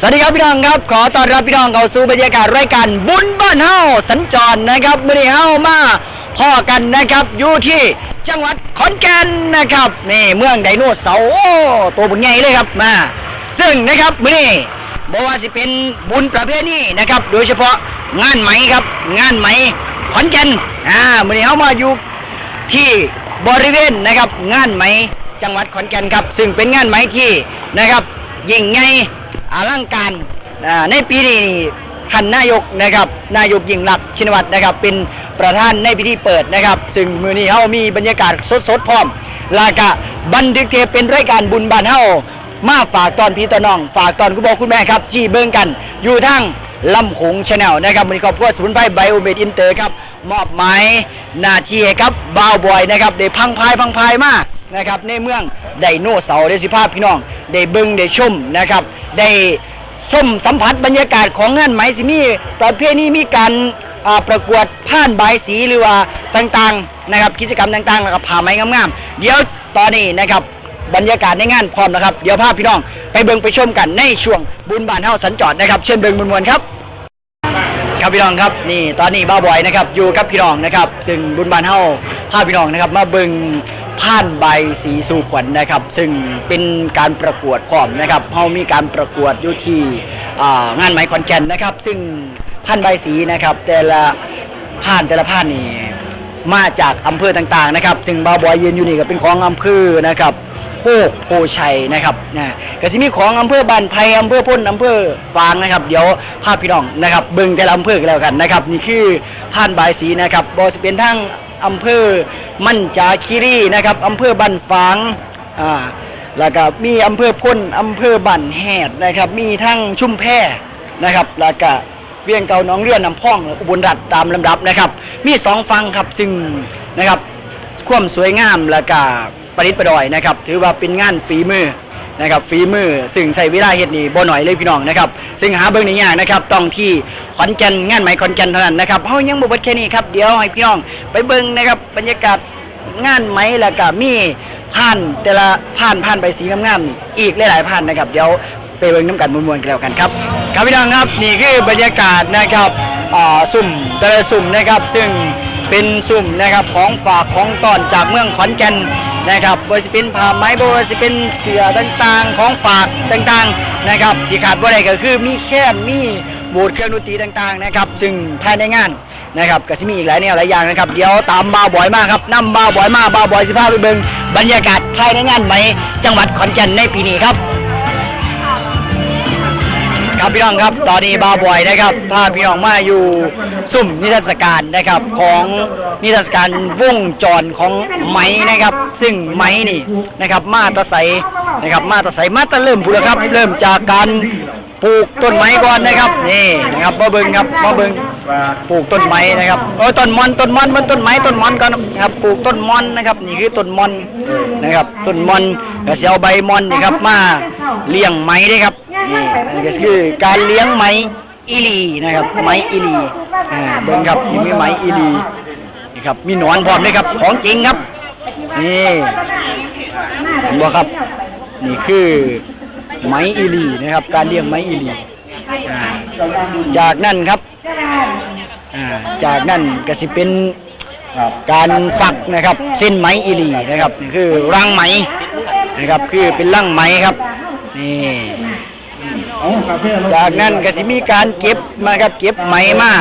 สวัสดีครับพี่น้องครับ ขอต้อนรับพี่น้องเข้าสู่บรรยากาศรายการบุญบ้านเฮาสัญจรนะครับมื่อนี้เฮามาพ่อกันนะครับอยู่ที่จังหวัดขอนแก่นนะครับนี่เมืองไดโนเสาร์โอ้ตัวบุญใหญ่เลยครับมา ซึ่งนะครับมื่อนี้บอกว่าสิเป็นบุญประเภทนี้นะครับ โดยเฉพาะงานไหมครับ งานไหมขอนแก่นอ่ามื่อนี้เฮามาอยู่ที่บริเวณนะครับงานไหมจังหวัดขอนแก่นครับ ซึ่งเป็นงานไหมที่นะครับยิ่งใหญ่ อลังการในปีนี้ท่านนายกนะครับนายกยิ่งรักษณ์ชินวัตรนะครับเป็นประธานในพิธีเปิดนะครับ ซึ่งมือนี้เฮามีบรรยากาศสดๆพร้อมลากะบันทึกเทปเป็นรายการบุญบานเฮามาฝากตอนพี่ตอนน้อง ฝากตอนคุณพ่อคุณแม่ครับที่เบิ่งกัน อยู่ทั้งลำโขงชาแนลนะครับมือนี้ครอบครัวสมุนไพรไบโอเมดอินเตอร์ครับมอบหมายหน้าที่ครับบ่าวบอยนะครับได้พังพายพังพายมาก นะครับในเมืองไดโนเสาร์ได้สิภาพพี่น้องได้เบิงได้ชมนะครับได้ชมสัมผัสบรรยากาศของงานไหมสิมีประเภทนี้มีการประกวดผ่านใบสีหรือว่าต่างๆนะครับกิจกรรมต่างๆแล้วก็ผ่าไม้งามๆเดี๋ยวตอนนี้นะครับบรรยากาศในงานพร้อมนะครับ เดี๋ยวพาพพี่น้องไปเบิงไปชมกันในช่วงบุญบานเฮาสัญจรนะครับ เชิญเบิงมวลๆครับ ครับพี่น้องครับนี่ตอนนี้บ้าบอยนะครับอยู่กับพี่น้องนะครับ ซึ่งบุญบานเฮาพาพพี่น้องนะครับ มาเบิง ผ่านใบสีสู่ขวัญนะครับ ซึ่งเป็นการประกวดพร้อมนะครับเฮามีการประกวดอยู่ที่งานไหมขอนแก่นนะครับ ซึ่งผ่านใบสีนะครับ แต่ละผ่านแต่ละผ่านนี่มาจากอำเภอต่างๆนะครับ ซึ่งบาบอยยืนอยู่นี่ก็เป็นของอำเภอนะครับโคกโพชัยนะครับนะก็สิมีของอำเภอบ้านไผ่อำเภอพ้นอำเภอฟางนะครับ เดี๋ยวภาพพี่น้องนะครับเบิ่งแต่ละอำเภอกันแล้วกันนะครับ นี่คือผ่านใบสีนะครับบอสเป็นทั้ง อำเภอมั่นจาคีรีนะครับอำเภอบ้านฟางอ่าแล้วก็มีอำเภอพ้นอำเภอบ้านแฮดนะครับมีทั้งชุ่มแพรนะครับแล้วก็เวียงเก่าน้องเรือน้ำพ่องอุบลรัฐตามลำดับนะครับ มีสองฟังครับซึ่งนะครับความสวยงามและก็ประดิษฐ์ประดอยนะครับ ถือว่าเป็นงานฝีมือนะครับฝีมือซึ่งใส่เวลาเฮ็ดนี่บ่หน่อยเลยพี่น้องนะครับ ซึ่งหาเบิ่งนี่ยากนะครับต้องที่ ขอนแก่นงานไหมขอนแก่นเท่านั้นนะครับเฮายังบ่เบิดแค่นี้ครับเดี๋ยวให้พี่น้องไปเบิ่งนะครับบรรยากาศงานไหมแล้วก็มีผ่านแต่ละผ่านผ่านใบสีงามๆอีกหลายๆผ่านนะครับ เดี๋ยวไปเบิ่งน้ำกันมวลๆกันแล้วกันครับ ครับพี่น้องครับนี่คือบรรยากาศนะครับอ่าสุ่มแต่ละสุ่มนะครับ ซึ่งเป็นสุ่มนะครับของฝากของตอนจากเมืองขอนแก่นนะครับบริสิเป็นผ้าไหมบริสิเป็นเสือต่างๆ ของฝากต่างๆนะครับที่ขาดบ่ได้ก็คือมีแค่มี บูดเครื่องดนตรีต่างๆนะครับซึ่งภายในงานนะครับก็สิมีอีกหลายแนวหลายอย่างนะครับเดี๋ยวตามบ่าวบอยมากครับนำบ่าวบอยมากบ่าวบอยสิพาไปเบิ่งบรรยากาศภายในงานไหมจังหวัดขอนแก่นในปีนี้ครับครับพี่น้องครับตอนนี้บาวบอยนะครับพาพี่น้องมาอยู่สุ่มนิทรรศการนะครับของนิทรรศการวงจรของไหมนะครับ ซึ่งไหมนี่นะครับมาตะไสนะครับมาตะไสมาตะเริ่มพูดแล้วครับ เริ่มจากการ ปลูกต้นไม้ก่อนนะครับนี่นะครับมาเบิงครับมาเบิงปลูกต้นไม้นะครับโอ้ต้นมอนต้นมอนมันต้นไม้ต้นมอนก่อนนะครับปลูกต้นมอนนะครับนี่คือต้นมอนนะครับต้นมอนก็เสียเอาใบมอนนี่ครับมาเลี้ยงไหมได้ครับนี่นี่ก็คือการเลี้ยงไหมอีหลีนะครับไหมอีหลีอ่าเบิงครับนี่มีไหมอีหลีนี่ครับมีหนอนพร้อมด้วยครับของจริงครับนี่เห็นบ่ครับนี่คือ ไหมอีลีนะครับ การเลี้ยงไหมอีหลีอ่าจากนั้นครับจากนั้นก็สิเป็นการฝักนะครับเส้นไหมอีลีนะครับคือรังไหมนะครับคือเป็นรังไหมครับนี่จากนั้นก็สิมีการเก็บมาครับเก็บไหมมา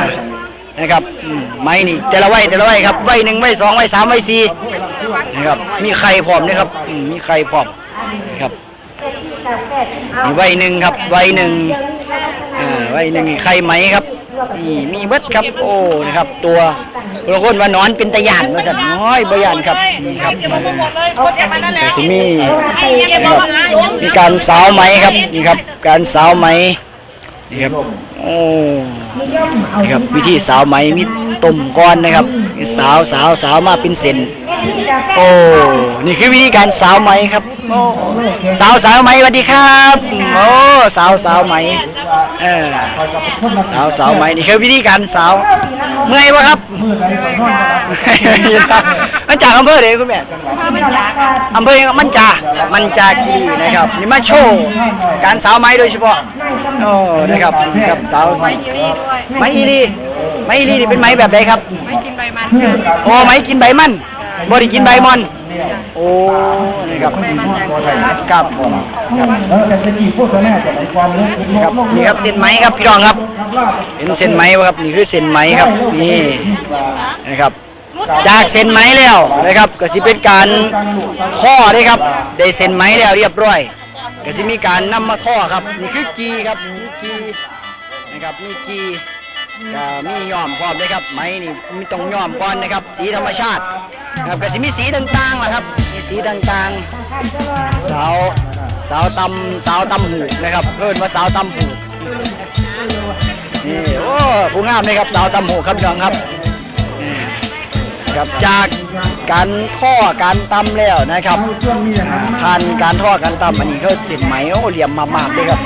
นะครับอืมไหมนี่แต่ละไว้แต่ละไว้ครับไว้หนึ่งไว้สองไว้สามไว้สี่นะครับมีไข่พร้อมนะครับมีไข่พร้อมนะครับ ไว้หนึ่งครับไว้หนึ่งอ่าไว้หนึ่งนี่ไหมครับนี่มีเบิดครับโอ้นะครับ ตัวบางคนว่านอนเป็นตะยานมาสั่นน้อยบยานครับนี่ครับก็สิมีนะครับมีการสาวไหมครับนี่ครับ การสาวไหมนี่ครับโอ้นี่ครับวิธีสาวไหมมีต้มก้อนนะครับ สาวสาวสาวมาเป็นเส้น โอ้นี่คือวิธีการสาวไหมครับโอ้สาวสาวไหมสวัสดีครับโอ้สาวสาวไหมเออสาวสาวไหมนี่คือวิธีการสาวเมื่อยปะครับมันจากอำเภอไหนคุณแม่อำเภอยังมันจามันจาคีรีนะครับนี่มาโชว์การสาวไหมโดยเฉพาะโอ้นะครับครับสาวไว้ยีรีด้วยไม้อีรีไม้อีรีนี่เป็นไม้แบบไหนครับ ไม่กินใบมันค่ะโอ้ไม้กินใบมัน บ่ได้กินใบมอนโอ้นี่ครับใบมันจากที่ร้านครับแล้วแต่ตะกี้โฆษณาจะไหนความเล็กครับนี่ครับเส้นไหมครับพี่น้องครับ เห็นเส้นไหมบ่ครับนี่คือเส้นไหมครับนี่นะครับ จากเส้นไหมแล้วนะครับก็สิเป็นการท่อเลยครับ ได้เส้นไหมแล้วเรียบร้อยก็สิมีการนำมาท่อครับ นี่คือกีครับนี่กีนะครับนี่กี ก็มีย้อมพร้อมเลยครับไหมนี่มีต้องย้อมก่อนนะครับ สีธรรมชาติครับก็สิมีสีต่างๆล่ะครับมีสีต่างๆสาวสาวตำสาวตำหูนะครับเพิ่นว่าสาวตำหูนี่โอ้ผู้งามเลยครับสาวตำหูครับน้องครับครับจากการท่อการตำแล้วนะครับอ่าผ่านการท่อการตำอันนี้ก็เส้นไหมโอ้เหลี่ยมมากๆเลยครับ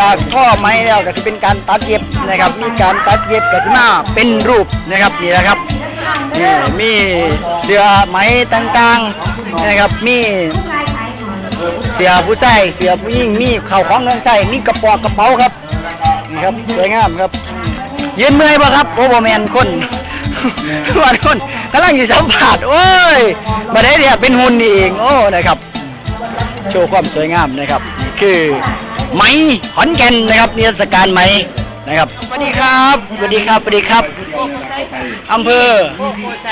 จากท่อไม้แล้วก็จะเป็นการตัดเย็บนะครับ มีการตัดเย็บก็สิมาเป็นรูปนะครับนี่แหละครับนี่มีเสื้อไหมต่างๆนะครับมีเสื้อผู้ใส่เสื้อผู้หญิงมีเข่าของเงินใส่มีกระปอกกระเป๋าครับนี่ครับสวยงามครับ ยืนเมื่อยปะครับโอ้โหแมนคนวันคนกำลังอยู่สัมผัสโอ้ยมาได้เนี่ยเป็นหุ่นนี่เองโอ้นะครับ โชว์ความสวยงามนะครับ คือ ไหมขอนแก่นนะครับนิทรรศการไหมนะครับสวัสดีครับสวัสดีครับสวัสดีครับอำเภอ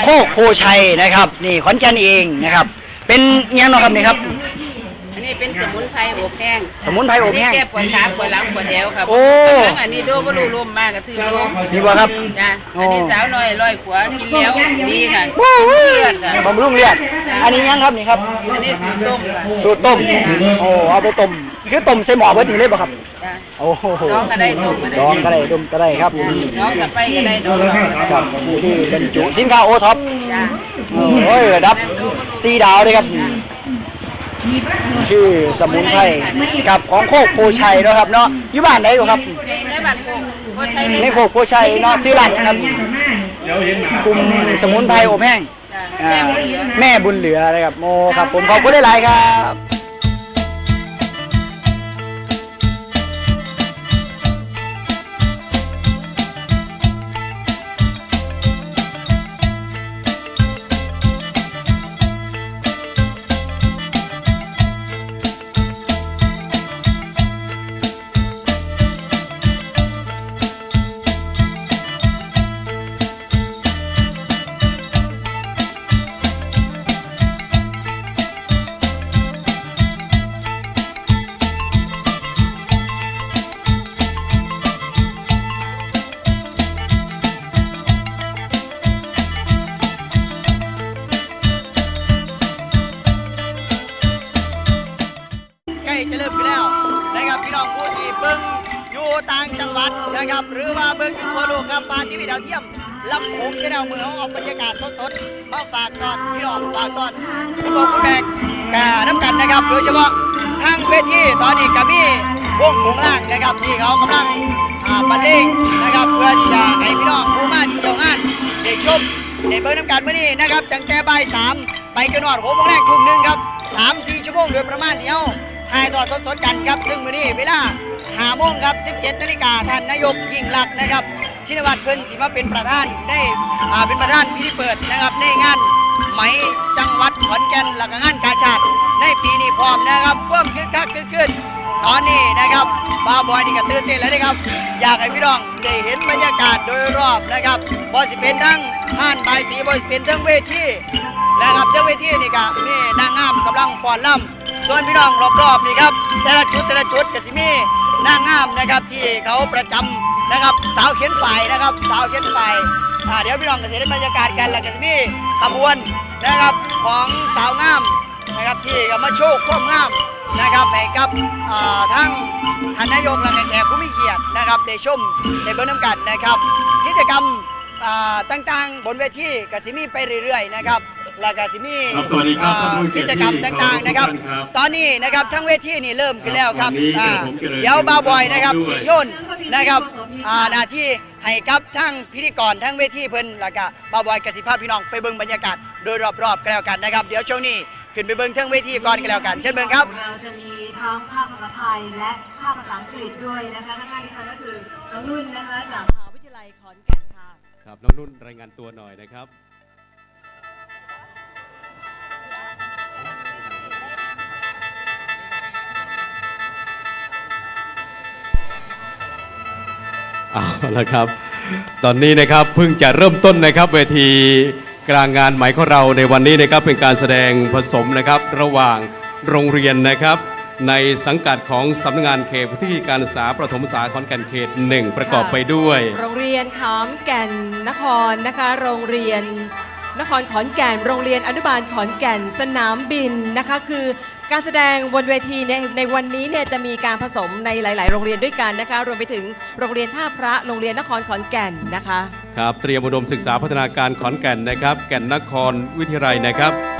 โคกโพชัยนะครับ นี่ขอนแก่นเองนะครับ เป็นอิหยังเนาะครับนี่ครับ อันนี้เป็นสมุนไพรอบแห้งสมุนไพรอบแห้งนนี้แก้ปวดขาปวดหลังปวดเอวครับโอ้ข้างหลังอันนี้โดบรูลมมากกระทืบลมนี่บ่ครับจ้ะอันนี้สาวน้อยร้อยขวากินแล้วดีค่ะวู้เลือดค่ะบำรุงเลือด อันนี้ยังครับนี่ครับ อันนี้สีต้มค่ะสูตรต้ม โอ้เอาไปต้มคือต้มใส่หม้อเบิดนี่เลยบ่ครับจ้ะโอ้โหน้องก็ได้ต้มก็ได้ลองก็ได้ต้มก็ได้ครับน้องกับไปก็ได้น้องครับนี่คือบรรจุสินค้าโอท็อปจ้ะโอ้ยระดับสีดาวเลยครับชื่อสมุนไพรกับของโคกโพชัยเนาะครับเนาะอยู่บ้านไหนอยู่ครับได้บัตรโคกก็ใช้ในโคกโพชัยเนาะซื้อร้านนะครับกลุ่มสมุนไพรอบแห้งจ้ะ อ่าแม่บุญเหลือนะครับโมครับผมขอบคุณหลายๆครับานทีวีดาเทียมลำโขงชแนลมือเขาเอาบรรยากาศสดๆมาฝากตอนพี่น้องฝากตอนคุณบอกคุณแบกกาน้ำกันนะครับ โดยเฉพาะทางเวทีตอนนี้ก็มีวงโขงล่างนะครับที่เขากำลังบรรเลงนะครับเพื่อที่จะให้พี่น้องผู้มาเที่ยวงานได้ชมได้เบิ่งน้ำกันเมื้อนี้นะครับตั้งแต่บ่ายสามไปจนถึงหกโมงแรกทุ่มหนึ่งครับสามสี่ชั่วโมงโดยประมาณเดียวถ่ายทอดสดๆกันครับซึ่งมื้อนี้เวลาหาโมงครับ 17นาฬิกาท่านนายกยิ่งลักษณ์นะครับ ชินวัตรเพิ่นสิมาเป็นประธานได้อ่าเป็นประธานพิธีเปิดนะครับในงานไหมจังหวัดขอนแก่นและก็งานกาชาติในปีนี้พร้อมนะครับเพิ่มคึกคักคึกคืนตอนนี้นะครับบ้าบอยนี่ก็ตื่นเต้นแล้วนะครับ อยากให้พี่น้องได้เห็นบรรยากาศโดยรอบนะครับบอสิเป็นทั้งห้านบายสีบอสิเป็นทั้งเวทีนะครับเจ้าเวทีนี่ก็มีนางงามกำลังฟ้อนล่ำส่วนพี่น้องรอบๆนี่ครับแต่ละจุดแต่ละจุดก็สิมีนางงามนะครับที่เขาประจำ นะครับ สาวเขียนฝ่ายนะครับ สาวเขียนฝ่ายอ่าเดี๋ยวพี่น้องก็จะได้บรรยากาศกันแล้วก็จะมีขบวนนะครับของสาวงามนะครับที่ก็มาโชว์ความงามนะครับให้กับอ่าทั้งท่านนายกและแขกผู้มีเกียรตินะครับได้ชมได้เบิ่งน้ำกันนะครับ กิจกรรมอ่าต่างๆ บนเวทีก็สิมีไปเรื่อยๆนะครับแล้วก็สิมีครับสวัสดีครับอ่ากท่านผู้เกียรติกิจกรรมต่างๆนะครับทุกท่านครับ ตอนนี้นะครับทั้งเวทีนี่เริ่มขึ้นแล้วครับวันนี้อ่าผมเจริญเดี๋ยวบาวบอยนะครับด้วยสีโยนนะครับ อ่าหน้าที่ให้กับทั้งพิธีกรทั้งเวทีเพิ่นแล้วก็บาวบอยกสิภาพพี่น้องไปเบิ่งบรรยากาศโดยรอบๆกันแล้วกันนะครับ เดี๋ยวช่วงนี้ขึ้นไปเบิ่งทั้งเวทีก่อนกันแล้วกัน เช่นเบิ่งครับ เราจะมีททั้งภาคภาษาไทยและภาคภาษาอังกฤษด้วยนะคะข้างๆดิฉันก็คือน้องนุ่นนะคะจากมหาวิทยาลัยขอนแก่นค่ะ ครับน้องนุ่นรายงานตัวหน่อยนะครับ เอาละครับ ตอนนี้นะครับเพิ่งจะเริ่มต้นนะครับเวทีกลางงานไหม่ของเราในวันนี้นะครับเป็นการแสดงผสมนะครับระหว่างโรงเรียนนะครับ ในสังกัดของสำนักงานเขตพื้นที่การศึกษาประถมศึกษาขอนแก่นเขตหนึ่งประกอบไปด้วย โรงเรียนขามแก่นนครนะคะ โรงเรียนนครขอนแก่น โรงเรียนอนุบาลขอนแก่น สนามบินนะคะ คือ การแสดงบนเวทีในในวันนี้เนี่ยจะมีการผสมในหลาย ๆ โรงเรียนด้วยกันนะคะรวมไปถึงโรงเรียนท่าพระโรงเรียนนครขอนแก่นนะคะ ครับเตรียมอุดมศึกษาพัฒนาการขอนแก่นนะครับ แก่นนครวิทยาลัยนะครับ